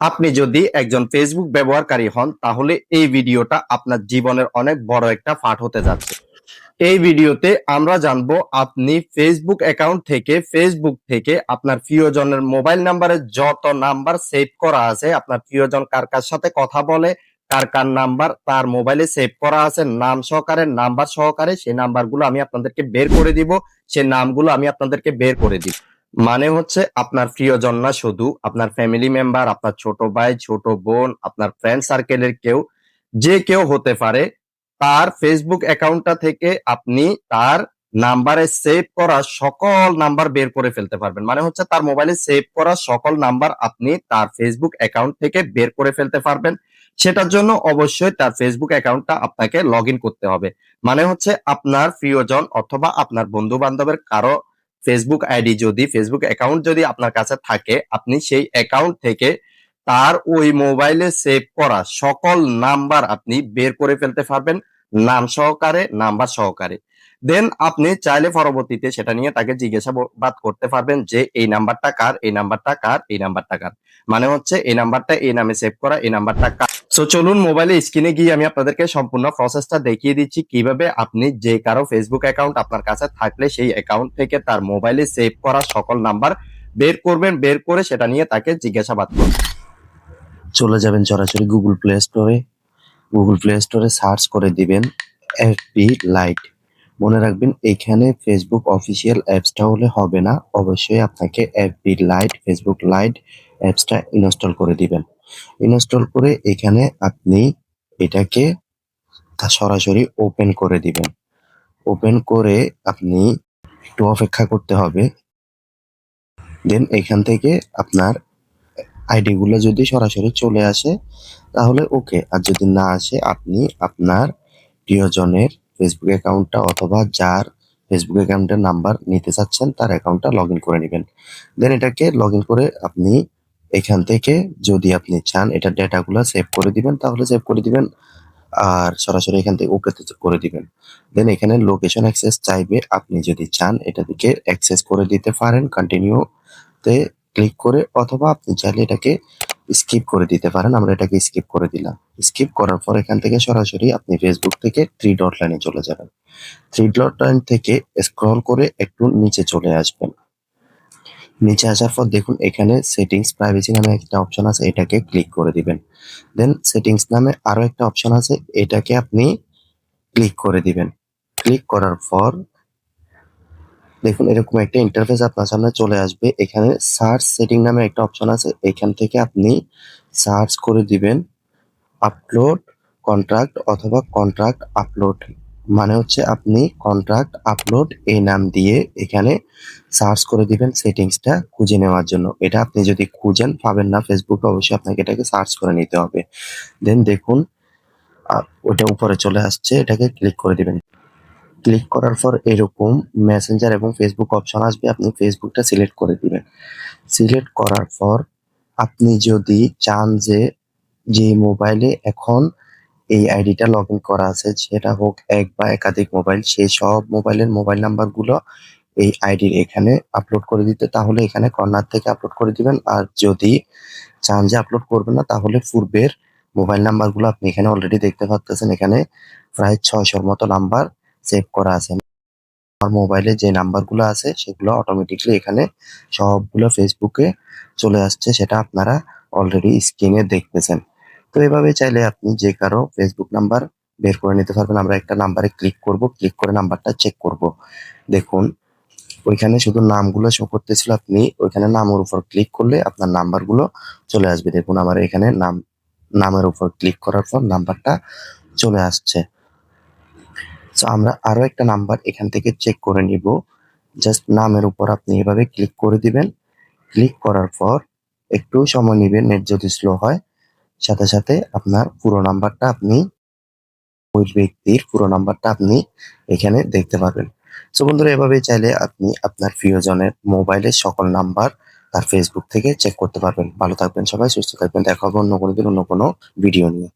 আপনি যদি একজন ফেসবুক ব্যবহারকারী হন, তাহলে এই ভিডিওটা আপনার জীবনের অনেক বড় একটা পাঠ হতে যাচ্ছে। এই ভিডিওতে আমরা জানব, আপনি ফেসবুক অ্যাকাউন্ট থেকে ফেসবুক থেকে আপনার প্রিয়জনের মোবাইল নাম্বারে যত নাম্বার সেভ করা আছে, আপনার প্রিয়জন কার কার সাথে কথা বলে, কার কার নাম্বার তার মোবাইলে সেভ করা আছে, নাম সহকারে নাম্বার সহকারে, সেই নাম্বারগুলো আমি আপনাদেরকে বের করে দিব, সেই নামগুলো আমি আপনাদেরকে বের করে দিব। মানে হচ্ছে আপনার প্রিয়জন না শুধু আপনার ফ্যামিলি মেম্বার আপনার ছোট ভাই, ছোট বোন, আপনার ফ্রেন্ড সার্কেলের কেউ, যে কেউ হতে পারে, তার ফেসবুক অ্যাকাউন্টটা থেকে আপনি তার নাম্বারে সেভ করা সকল নাম্বার বের করে ফেলতে পারবেন। মানে হচ্ছে তার মোবাইলে সেভ করা সকল নাম্বার আপনি তার ফেসবুক অ্যাকাউন্ট থেকে বের করে ফেলতে পারবেন। সেটার জন্য অবশ্যই তার ফেসবুক অ্যাকাউন্টটা আপনাকে লগ করতে হবে। মানে হচ্ছে আপনার প্রিয়জন অথবা আপনার বন্ধু বান্ধবের কারও ফেসবুক আইডি যদি ফেসবুক অ্যাকাউন্ট যদি আপনার কাছে থাকে, আপনি সেই অ্যাকাউন্ট থেকে তার ওই মোবাইলে সেভ করা সকল নাম্বার আপনি বের করে ফেলতে পারবেন, নাম সহকারে নাম্বার সহকারে। দেন আপনি চাইলে পরবর্তীতে সেটা নিয়ে তাকে জিজ্ঞাসাবাদ করতে পারবেন যে, এই নাম্বারটা কার, এই নাম্বারটা কার, এই নাম্বারটা কার। মানে হচ্ছে, এই নাম্বারটা এই নামে সেভ করা, এই নাম্বারটা কার? সো চলুন মোবাইলে স্ক্রিনে গিয়ে আমি আপনাদেরকে সম্পূর্ণ প্রসেসটা দেখিয়ে দিচ্ছি। কীভাবে আপনি যে কারও ফেসবুক অ্যাকাউন্ট আপনার কাছে থাকলে সেই অ্যাকাউন্ট থেকে তার মোবাইলে সেভ করা সকল নাম্বার বের করবেন, বের করে সেটা নিয়ে তাকে জিজ্ঞাসাবাদ করবেন চলে যাবেন সরাসরি গুগল প্লে স্টোরে গুগল প্লে স্টোরে সার্চ করে দিবেন এফবি লাইট মনে রাখবেন, এখানে ফেসবুক অফিসিয়াল অ্যাপসটা হলে হবে না। অবশ্যই আপনাকে এফবি লাইট ফেসবুক লাইট অ্যাপসটা ইনস্টল করে দিবেন। ইনস্টল করে এখানে আপনি এটাকে সরাসরি ওপেন করে দিবেন। ওপেন করে আপনি একটু অপেক্ষা করতে হবে। দেন এখান থেকে আপনার আইডি গুলো যদি সরাসরি চলে আসে, তাহলে ওকে। আর যদি না আসে, আপনি আপনার প্রিয়জনের ফেসবুক অ্যাকাউন্টটা অথবা যার ফেসবুক অ্যাকাউন্টের নাম্বার নিতে চাচ্ছেন, তার অ্যাকাউন্টটা লগ করে নেবেন। দেন এটাকে লগ করে আপনি এখান থেকে যদি আপনি চান এটা ডেটাগুলো সেভ করে দিবেন, তাহলে সেভ করে দিবেন। আর সরাসরি এখান থেকে ওকে করে দিবেন। দেন এখানে লোকেশন অ্যাক্সেস চাইবে। আপনি যদি চান এটা দিকে অ্যাক্সেস করে দিতে পারেন কন্টিনিউ তে ক্লিক করে, অথবা আপনি চাইলে এটাকে স্কিপ করে দিতে পারেন। আমরা এটাকে স্কিপ করে দিলাম। স্কিপ করার পর এখান থেকে সরাসরি আপনি ফেসবুক থেকে থ্রি ডট লাইনে চলে যাবেন। থ্রি ডট লাইন থেকে স্ক্রল করে একটু নিচে চলে আসবেন। নিচে আসার পর দেখুন, এখানে সেটিংস প্রাইভেসি নামে একটা অপশন আছে, এটাকে ক্লিক করে দিবেন। দেন সেটিংস নামে আরও একটা অপশন আছে, এটাকে আপনি ক্লিক করে দিবেন। ক্লিক করার পর দেখুন, এরকম একটা ইন্টারফেস আপনার সামনে চলে আসবে। এখানে সার্চ সেটিং নামে একটা অপশন আছে, এখান থেকে আপনি সার্চ করে দিবেন আপলোড কন্ট্রাক্ট অথবা কন্ট্রাক্ট আপলোড মানে হচ্ছে আপনি কন্ট্রাক্ট আপলোড এই নাম দিয়ে এখানে সার্চ করে দিবেন সেটিংসটা খুঁজে নেওয়ার জন্য। এটা আপনি যদি খুঁজেন, পাবেন না ফেসবুকে অবশ্যই আপনাকে এটাকে সার্চ করে নিতে হবে। দেন দেখুন ওটা উপরে চলে আসছে, এটাকে ক্লিক করে দিবেন। ক্লিক করার পর এরকম মেসেঞ্জার এবং ফেসবুক অপশন আসবে, আপনি ফেসবুকটা সিলেক্ট করে দিবেন। সিলেক্ট করার পর আপনি যদি চান যে যে মোবাইলে এখন এই আইডিটা লগ ইন করা আছে, সেটা হোক এক বা একাধিক মোবাইল সেই সব মোবাইলের মোবাইল নাম্বারগুলো এই আইডির এখানে আপলোড করে দিতে, তাহলে এখানে কর্নার থেকে আপলোড করে দিবেন। আর যদি চান যে আপলোড করবেন না, তাহলে পূর্বের মোবাইল নাম্বারগুলো আপনি এখানে অলরেডি দেখতে পাচ্ছেন এখানে প্রায় ছয়শোর মতো নাম্বার সেভ করা আছে। আমার মোবাইলে যে নাম্বারগুলো আছে, সেগুলো অটোমেটিকলি এখানে সবগুলো ফেসবুকে চলে আসছে, সেটা আপনারা অলরেডি স্ক্রিনে দেখতেছেন। তো এভাবে চাইলে আপনি যে কারও ফেসবুক নাম্বার বের করে নিতে পারবেন। আমরা একটা নাম্বারে ক্লিক করব ক্লিক করে নাম্বারটা চেক করব। দেখুন, ওইখানে শুধু নামগুলো শো করতেছিল আপনি, ওইখানে নামের উপর ক্লিক করলে আপনার নাম্বারগুলো চলে আসবে। দেখুন, আমার এখানে নাম, নামের উপর ক্লিক করার পর নাম্বারটা চলে আসছে। তো আমরা আরও একটা নাম্বার এখান থেকে চেক করে নিব। জাস্ট নামের উপর আপনি এভাবে ক্লিক করে দিবেন। ক্লিক করার পর একটু সময় নেবেন নেট যদি স্লো হয় সাথে সাথে আপনার পুরো নাম্বারটা আপনি ওই ব্যক্তির পুরো নাম্বারটা আপনি এখানে দেখতে পাবেন সো বন্ধুরা এভাবে চাইলে আপনি আপনার প্রিয়জনের মোবাইলের সকল নাম্বার তার ফেসবুক থেকে চেক করতে পারবেন। ভালো থাকবেন সবাই, সুস্থ থাকবেন। দেখা হবে অন্য কোনো দিন, অন্য কোনো ভিডিও নিয়ে।